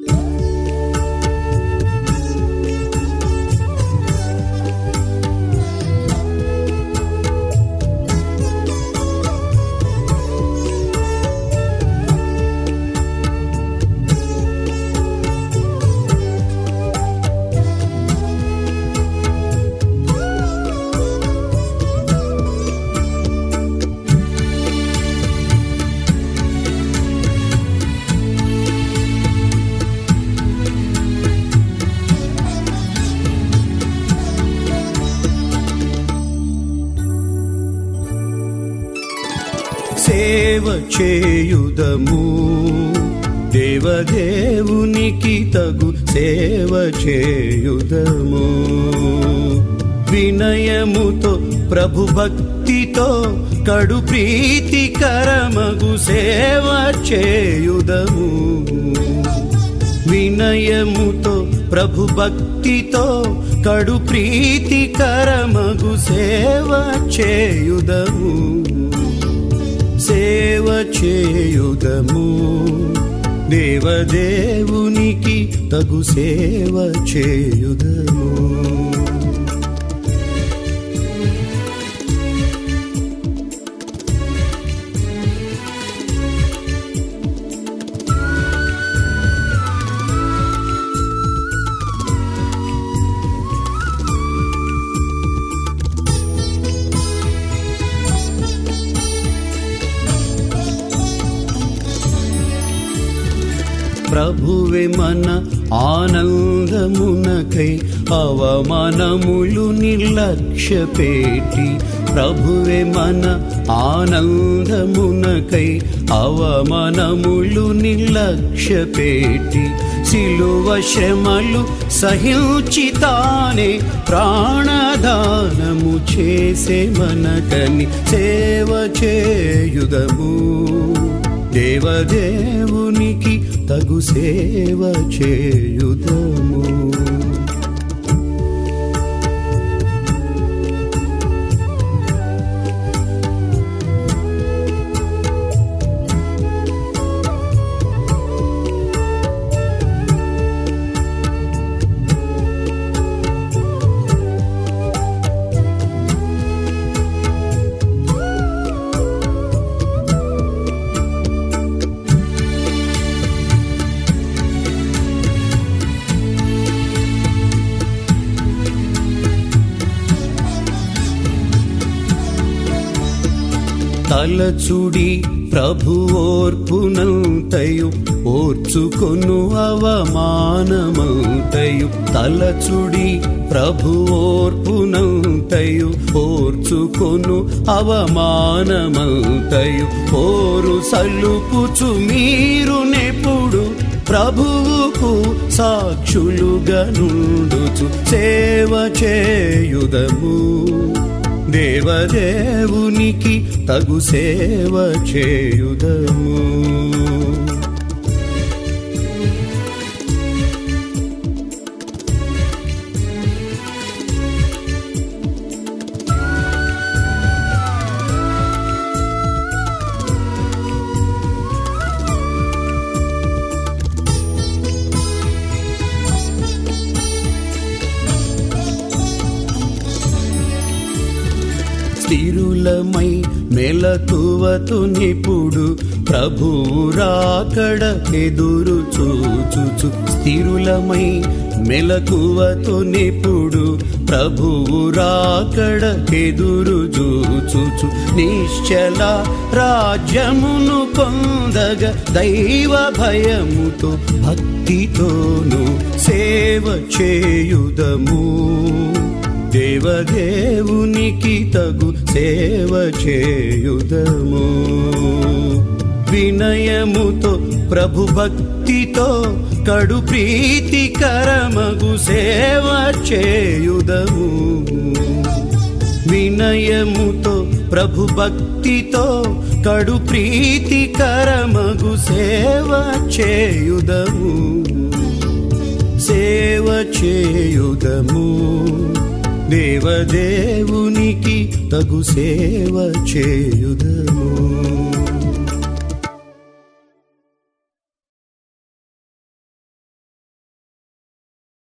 Yeah. సేవ చేయుదము. దేవదేవునికి తగు సేవ చేయుదము. వినయముతో ప్రభు భక్తితో కడు ప్రీతికరమగు సేవ చేయుదము. వినయముతో ప్రభు భక్తితో కడు ప్రీతికరమగు సేవ చేయుదము. సేవ చేయుదము. దేవదేవునికి తగు సేవ చేయుదము. ప్రభువే మన ఆనందమునకై అవమానములు నిర్లక్ష్య పెట్టి ప్రభువే మన ఆనందమునకై అవమానములు నిర్లక్ష్య పెట్టి సిలువ శ్రమలు సహించితానే ప్రాణదానము చేసే మనకని సేవ చేయుదము. దేవదేవునికి తగు సేవ చేయుదము. తలచుడి ప్రభు ఓర్పునంతయు ఓర్చుకొను అవమానమంతయు. తలచుడి ప్రభు ఓర్పునంతయు ఓర్చుకొను అవమానమంతయు. ఓరు సల్లుపుచు మీరు నెప్పుడు ప్రభువుకు సాక్షులుగా నుండుచు సేవ చేయుదము. దేవదేవునికి తగు సేవ చేయుదము. నిశ్చలమై మెలకువతు నిపుడు ప్రభురాకడ ఎదురు చూచుచు. స్థిరులమై మెలకువతు నిపుడు ప్రభురాకడ ఎదురు చూచుచు. నిశ్చల రాజ్యమును పొందగ దైవ భయముతో భక్తితోను సేవ చేయుదము. దేవదేవునికి తగు సేవ చేయుదము. వినయముతో ప్రభు భక్తితో కడు ప్రీతికరమగు సేవ చేయుదము. వినయముతో ప్రభు భక్తితో కడు ప్రీతికరమగు సేవ చేయుదము. సేవ చేయుదము. దేవదేవునికి తగు సేవ చేయుదము.